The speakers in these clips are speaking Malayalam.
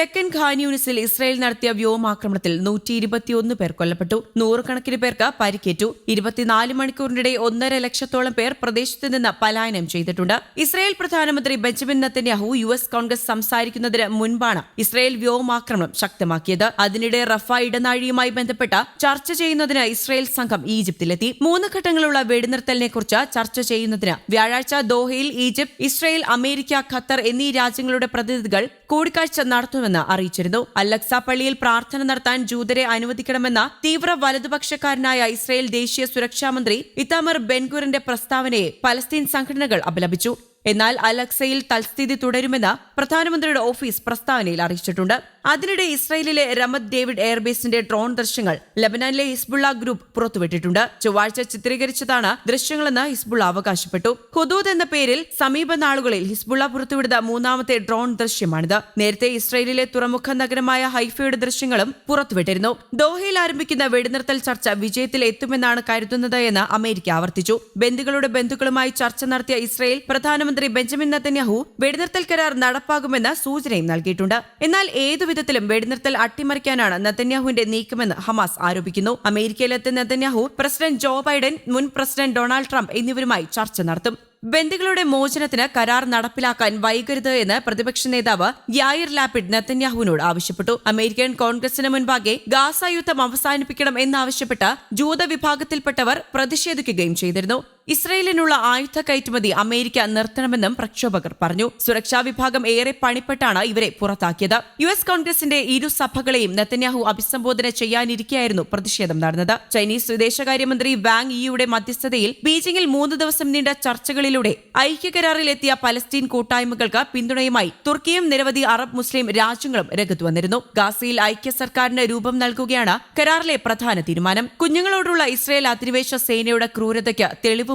തെക്കൻ ഖാൻ യൂണിസിൽ ഇസ്രായേൽ നടത്തിയ വ്യോമാക്രമണത്തിൽ നൂറ്റി ഇരുപത്തിയൊന്ന് പേർ കൊല്ലപ്പെട്ടു. നൂറുകണക്കിന് പേർക്ക് പരിക്കേറ്റു. ഇരുപത്തിനാല് മണിക്കൂറിനിടെ ഒന്നര ലക്ഷത്തോളം പേർ പ്രദേശത്ത് നിന്ന് പലായനം ചെയ്തിട്ടുണ്ട്. ഇസ്രായേൽ പ്രധാനമന്ത്രി Benjamin Netanyahu U S Congress സംസാരിക്കുന്നതിന് മുൻപാണ് ഇസ്രായേൽ വ്യോമാക്രമണം ശക്തമാക്കിയത്. അതിനിടെ റഫ ഇടനാഴിയുമായി ബന്ധപ്പെട്ട ചർച്ച ചെയ്യുന്നതിന് ഇസ്രായേൽ സംഘം ഈജിപ്തിലെത്തി. മൂന്ന് ഘട്ടങ്ങളുള്ള വെടിനിർത്തലിനെ കുറിച്ച് ചർച്ച ചെയ്യുന്നതിന് വ്യാഴാഴ്ച ദോഹയിൽ ഈജിപ്ത് ഇസ്രായേൽ അമേരിക്ക ഖത്തർ എന്നീ രാജ്യങ്ങളുടെ പ്രതിനിധികൾ കൂടിക്കാഴ്ച നടത്തുമെന്ന് അറിയിച്ചിരുന്നു. അല്ലക്സ പള്ളിയിൽ പ്രാർത്ഥന നടത്താൻ ജൂതരെ അനുവദിക്കണമെന്ന തീവ്ര വലതുപക്ഷക്കാരനായ ഇസ്രായേൽ ദേശീയ സുരക്ഷാ മന്ത്രി ഇതാമർ ബെൻഗുറിന്റെ പ്രസ്താവനയെ പലസ്തീൻ സംഘടനകൾ അപലപിച്ചു. എന്നാൽ അലക്സയിൽ തൽസ്ഥിതി തുടരുമെന്ന് പ്രധാനമന്ത്രിയുടെ ഓഫീസ് പ്രസ്താവനയിൽ അറിയിച്ചിട്ടുണ്ട്. അതിനിടെ ഇസ്രയേലിലെ രമത് ഡേവിഡ് എയർബേസിന്റെ ഡ്രോൺ ദൃശ്യങ്ങൾ ലബനാനിലെ ഹിസ്ബുള്ള ഗ്രൂപ്പ് പുറത്തുവിട്ടിട്ടുണ്ട്. ചൊവ്വാഴ്ച ചിത്രീകരിച്ചതാണ് ദൃശ്യങ്ങളെന്ന് ഹിസ്ബുള്ള അവകാശപ്പെട്ടു. ഹുദൂദ് എന്ന പേരിൽ സമീപ നാളുകളിൽ ഹിസ്ബുള്ള പുറത്തുവിടുന്ന മൂന്നാമത്തെ ഡ്രോൺ ദൃശ്യമാണിത്. നേരത്തെ ഇസ്രയേലിലെ തുറമുഖ നഗരമായ ഹൈഫയുടെ ദൃശ്യങ്ങളും പുറത്തുവിട്ടിരുന്നു. ദോഹയിൽ ആരംഭിക്കുന്ന വെടിനിർത്തൽ ചർച്ച വിജയത്തിൽ എത്തുമെന്നാണ് കരുതുന്നത് എന്ന് അമേരിക്ക ആവർത്തിച്ചു. ബന്ധുക്കളുടെ ബന്ധുക്കളുമായി ചർച്ച നടത്തിയ ഇസ്രയേൽ പ്രധാനമന്ത്രി ബെഞ്ചമിൻ നത്തന്യാഹു വെടിനിർത്തൽ കരാർ നടപ്പാകുമെന്ന് സൂചനയും നൽകിയിട്ടുണ്ട്. എന്നാൽ ഏതു വിധത്തിലും വെടിനിർത്തൽ അട്ടിമറിക്കാനാണ് നെതന്യാഹുവിന്റെ നീക്കമെന്ന് ഹമാസ് ആരോപിക്കുന്നു. അമേരിക്കയിലെത്തിയ നെതന്യാഹു പ്രസിഡന്റ് ജോ ബൈഡൻ മുൻ പ്രസിഡന്റ് ഡൊണാൾഡ് ട്രംപ് എന്നിവരുമായി ചർച്ച നടത്തും. ബന്ദികളുടെ മോചനത്തിന് കരാർ നടപ്പിലാക്കാൻ വൈകരുത് എന്ന് പ്രതിപക്ഷ നേതാവ് യായിർ ലാപിഡ് നെതന്യാഹുവിനോട് ആവശ്യപ്പെട്ടു. അമേരിക്കൻ കോൺഗ്രസിന് മുൻപാകെ ഗാസ യുദ്ധം അവസാനിപ്പിക്കണം എന്നാവശ്യപ്പെട്ട് ജൂത വിഭാഗത്തിൽപ്പെട്ടവർ പ്രതിഷേധിക്കുകയും ചെയ്തിരുന്നു. ഇസ്രയേലിനുള്ള ആയുധ കയറ്റുമതി അമേരിക്ക നിർത്തണമെന്നും പ്രക്ഷോഭകർ പറഞ്ഞു. സുരക്ഷാ വിഭാഗം ഏറെ പണിപ്പെട്ടാണ് ഇവരെ പുറത്താക്കിയത്. യു എസ് കോൺഗ്രസിന്റെ ഇരു സഭകളെയും നെത്തന്യാഹു അഭിസംബോധന ചെയ്യാനിരിക്കെയായിരുന്നു പ്രതിഷേധം നടന്നത്. ചൈനീസ് വിദേശകാര്യമന്ത്രി വാങ് ഇയുടെ മധ്യസ്ഥതയിൽ ബീജിംഗിൽ മൂന്ന് ദിവസം നീണ്ട ചർച്ചകളിലൂടെ ഐക്യകരാറിലെത്തിയ പലസ്തീൻ കൂട്ടായ്മകൾക്ക് പിന്തുണയുമായി തുർക്കിയും നിരവധി അറബ് മുസ്ലിം രാജ്യങ്ങളും രംഗത്ത് വന്നിരുന്നു. ഗാസയിൽ ഐക്യ സർക്കാരിന് രൂപം നൽകുകയാണ് കരാറിലെ പ്രധാന തീരുമാനം. കുഞ്ഞുങ്ങളോടുള്ള ഇസ്രയേൽ അധിനിവേശ സേനയുടെ ക്രൂരതയ്ക്ക്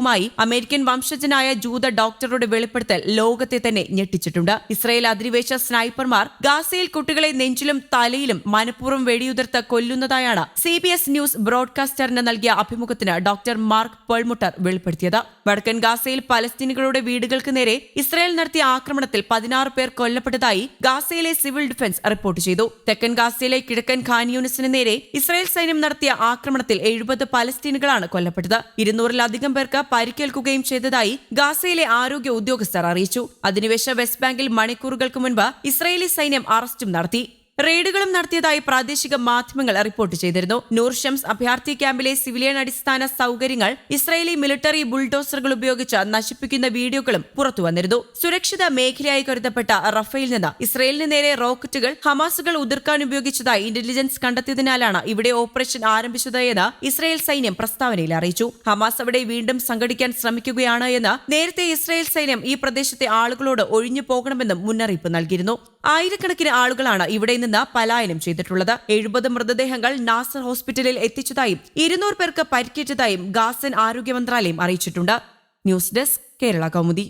തെളിവുമായി അമേരിക്കൻ വംശജനായ ജൂത ഡോക്ടറുടെ വെളിപ്പെടുത്തൽ ലോകത്തെ തന്നെ ഞെട്ടിച്ചിട്ടുണ്ട്. ഇസ്രയേൽ അധിനിവേശ സ്നൈപ്പർമാർ ഗാസയിൽ കുട്ടികളെ നെഞ്ചിലും തലയിലും മനഃപൂർവം വെടിയുതിർത്ത് കൊല്ലുന്നതായാണ് സി ബി എസ് ന്യൂസ് ബ്രോഡ്കാസ്റ്ററിന് നൽകിയ അഭിമുഖത്തിന് ഡോക്ടർ മാർക്ക് പേൾമുട്ടർ വെളിപ്പെടുത്തിയത്. വടക്കൻ ഗാസയിൽ പലസ്തീനികളുടെ വീടുകൾക്ക് നേരെ ഇസ്രായേൽ നടത്തിയ ആക്രമണത്തിൽ പതിനാറ് പേർ കൊല്ലപ്പെട്ടതായി ഗാസയിലെ സിവിൽ ഡിഫൻസ് റിപ്പോർട്ട് ചെയ്തു. തെക്കൻ ഗാസയിലെ കിഴക്കൻ ഖാൻ യൂണിസിന് നേരെ ഇസ്രായേൽ സൈന്യം നടത്തിയ ആക്രമണത്തിൽ എഴുപത് പലസ്തീനുകളാണ് കൊല്ലപ്പെട്ടത്. ഇരുന്നൂറിലധികം പേർക്ക് പരിക്കേൽക്കുകയും ചെയ്തതായി ഗാസയിലെ ആരോഗ്യ ഉദ്യോഗസ്ഥർ അറിയിച്ചു. അധിനിവേശ വെസ്റ്റ് ബാങ്കിൽ മണിക്കൂറുകൾക്ക് മുൻപ് ഇസ്രായേലി സൈന്യം അറസ്റ്റും നടത്തി. റെയ്ഡുകളും നടത്തിയതായി പ്രാദേശിക മാധ്യമങ്ങൾ റിപ്പോർട്ട് ചെയ്തിരുന്നു. നൂർ ഷംസ് അഭയാർത്ഥി ക്യാമ്പിലെ സിവിലിയൻ അടിസ്ഥാന സൗകര്യങ്ങൾ ഇസ്രായേലി മിലിറ്ററി ബുൾഡോസറുകൾ ഉപയോഗിച്ച് നശിപ്പിക്കുന്ന വീഡിയോകളും പുറത്തുവന്നിരുന്നു സുരക്ഷിത മേഖലയായി കരുതപ്പെട്ട റഫേൽ നിന്ന് ഇസ്രയേലിന് നേരെ റോക്കറ്റുകൾ ഹമാസുകൾ ഉതിർക്കാൻ ഉപയോഗിച്ചതായി ഇന്റലിജൻസ് കണ്ടെത്തിയതിനാലാണ് ഇവിടെ ഓപ്പറേഷൻ ആരംഭിച്ചത് എന്ന് ഇസ്രായേൽ സൈന്യം പ്രസ്താവനയിൽ അറിയിച്ചു. ഹമാസ് അവിടെ വീണ്ടും സംഘടിക്കാൻ ശ്രമിക്കുകയാണ് എന്ന് നേരത്തെ ഇസ്രായേൽ സൈന്യം ഈ പ്രദേശത്തെ ആളുകളോട് ഒഴിഞ്ഞു പോകണമെന്നും മുന്നറിയിപ്പ് നൽകിയിരുന്നു. ആയിരക്കണക്കിന് ആളുകളാണ് ഇവിടെ നിന്ന് പലായനം ചെയ്തിട്ടുള്ളത്. എഴുപത് മൃതദേഹങ്ങൾ നാസർ ഹോസ്പിറ്റലിൽ എത്തിച്ചതായും ഇരുന്നൂറ് പേർക്ക് പരിക്കേറ്റതായും ഗാസൻ ആരോഗ്യ മന്ത്രാലയം അറിയിച്ചിട്ടുണ്ട്. News desk Kerala Kaumudi.